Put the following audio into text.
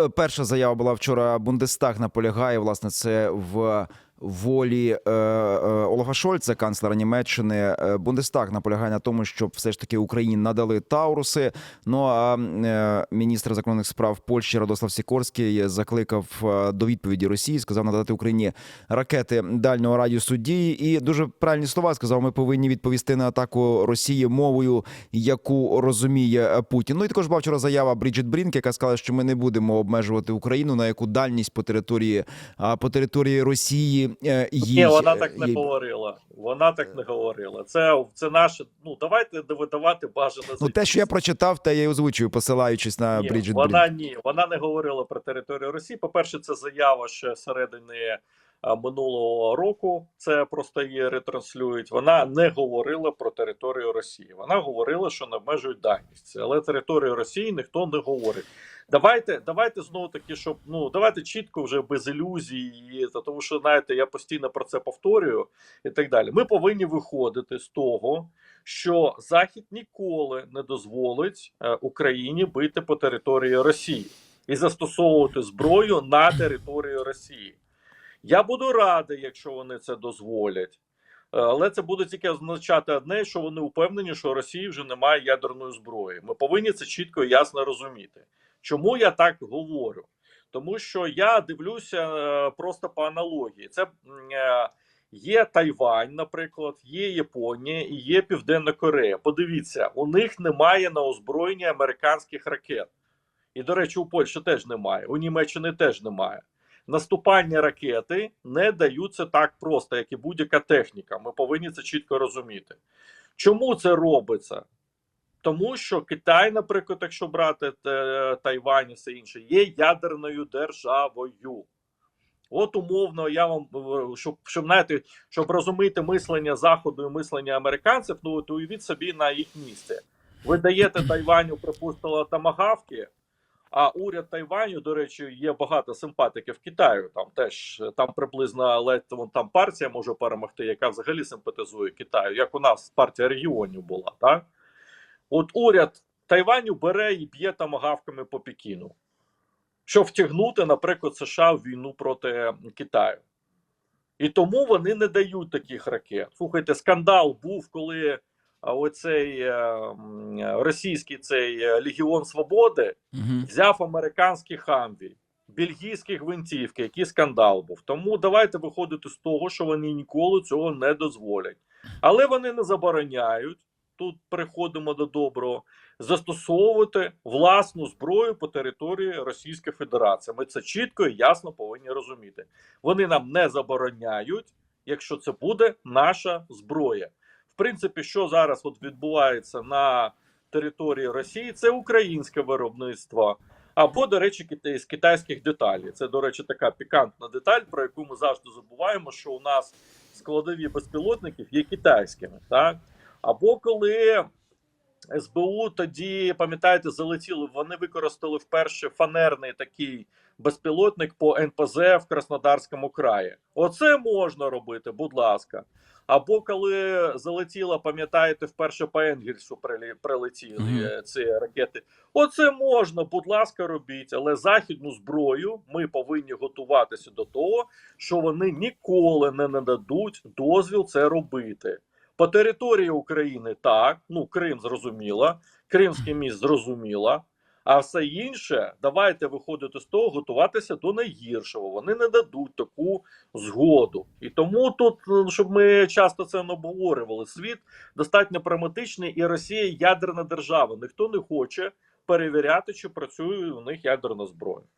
Е, Перша заява була вчора. Бундестаг наполягає. Власне, це в волі е, е, Олафа Шольца, канцлера Німеччини. Е, Бундестаг наполягає на тому, щоб все ж таки Україні надали Тауруси. Ну а міністр закордонних справ Польщі Радослав Сікорський закликав до відповіді Росії, сказав надати Україні ракети дальнього радіусу дії. І дуже правильні слова сказав: ми повинні відповісти на атаку Росії мовою, яку розуміє Путін. Ну і також була вчора заява Бріджит Брінк, яка сказала, що ми не будемо обмежувати Україну на яку дальність по території по території Росії їй Ні, вона так не їй- говорила. Вона так не говорила. Це це наше. Ну давайте видавати бажане Ну, те, що я прочитав, те я й озвучую, посилаючись на бріджі вона ні, вона не говорила про територію Росії. По перше, це заява ще середини минулого року. Це просто її ретранслюють. Вона не говорила про територію Росії. Вона говорила, що не обмежують дальність, але територію Росії ніхто не говорить. Давайте, давайте знову таки, щоб ну давайте чітко вже без ілюзій, і, та тому що знаєте, я постійно про це повторюю і так далі. Ми повинні виходити з того, що Захід ніколи не дозволить е, Україні бити по території Росії і застосовувати зброю на території Росії. Я буду радий, якщо вони це дозволять. Е, Але це буде тільки означати одне, що вони впевнені, що Росії вже немає ядерної зброї. Ми повинні це чітко і ясно розуміти. Чому я так говорю? Тому що я дивлюся е, просто по аналогії. Це е, є Тайвань, наприклад, є Японія і є Південна Корея. Подивіться, у них немає на озброєнні американських ракет. І, до речі, у Польщі теж немає, у Німеччини теж немає. Наступальні ракети не даються так просто, як і будь-яка техніка. Ми повинні це чітко розуміти. Чому це робиться? Тому що Китай, наприклад, якщо брати Тайвань і все інше, є ядерною державою. От умовно, я вам е, щоб щоб знаєте, щоб розуміти мислення заходу і мислення американців, ну от уявіть собі на їх місце. Ви даєте Тайваню, припустило, тамагавки, а уряд Тайваню, до речі, є багато симпатиків Китаю. Там теж там приблизно ледь вон там партія може перемогти, яка взагалі симпатизує Китаю, як у нас партія регіонів була, так? От уряд Тайваню бере і б'є тамагавками по Пекіну, щоб втягнути, наприклад, США в війну проти Китаю. І тому вони не дають таких ракет. Слухайте, скандал був, коли оцей е, російський цей е, Легіон Свободи Мгм. взяв американські хамві, бельгійські гвинтівки, який скандал був. Тому давайте виходити з того, що вони ніколи цього не дозволять. Але вони не забороняють. Тут переходимо до доброго застосовувати власну зброю по території Російської Федерації. Ми це чітко і ясно повинні розуміти. Вони нам не забороняють, якщо це буде наша зброя. Принципі, що зараз от відбувається на території Росії, це українське виробництво. Або, до речі, з китайських деталей. Це, до речі, така пікантна деталь, про яку ми завжди забуваємо, що у нас складові безпілотників є китайськими. Так? Або коли СБУ тоді, пам'ятаєте, залетіли, вони використали вперше фанерний такий безпілотник по НПЗ в Краснодарському краї. Оце можна робити, будь ласка. Або коли залетіло, пам'ятаєте, вперше по Енгельсу прилетіли Мгм. е, ці ракети. Оце можна, будь ласка, робіть. Але західну зброю ми повинні готуватися до того, що вони ніколи не нададуть дозвіл це робити. По території України так, ну Крим зрозуміло, Кримський міст зрозуміло. А все інше, давайте виходити з того, готуватися до найгіршого. Вони не дадуть таку згоду. І тому тут, ну, щоб ми часто це не обговорювали, світ достатньо прагматичний, і Росія ядерна держава. Ніхто не хоче перевіряти, чи працює у них ядерна зброя.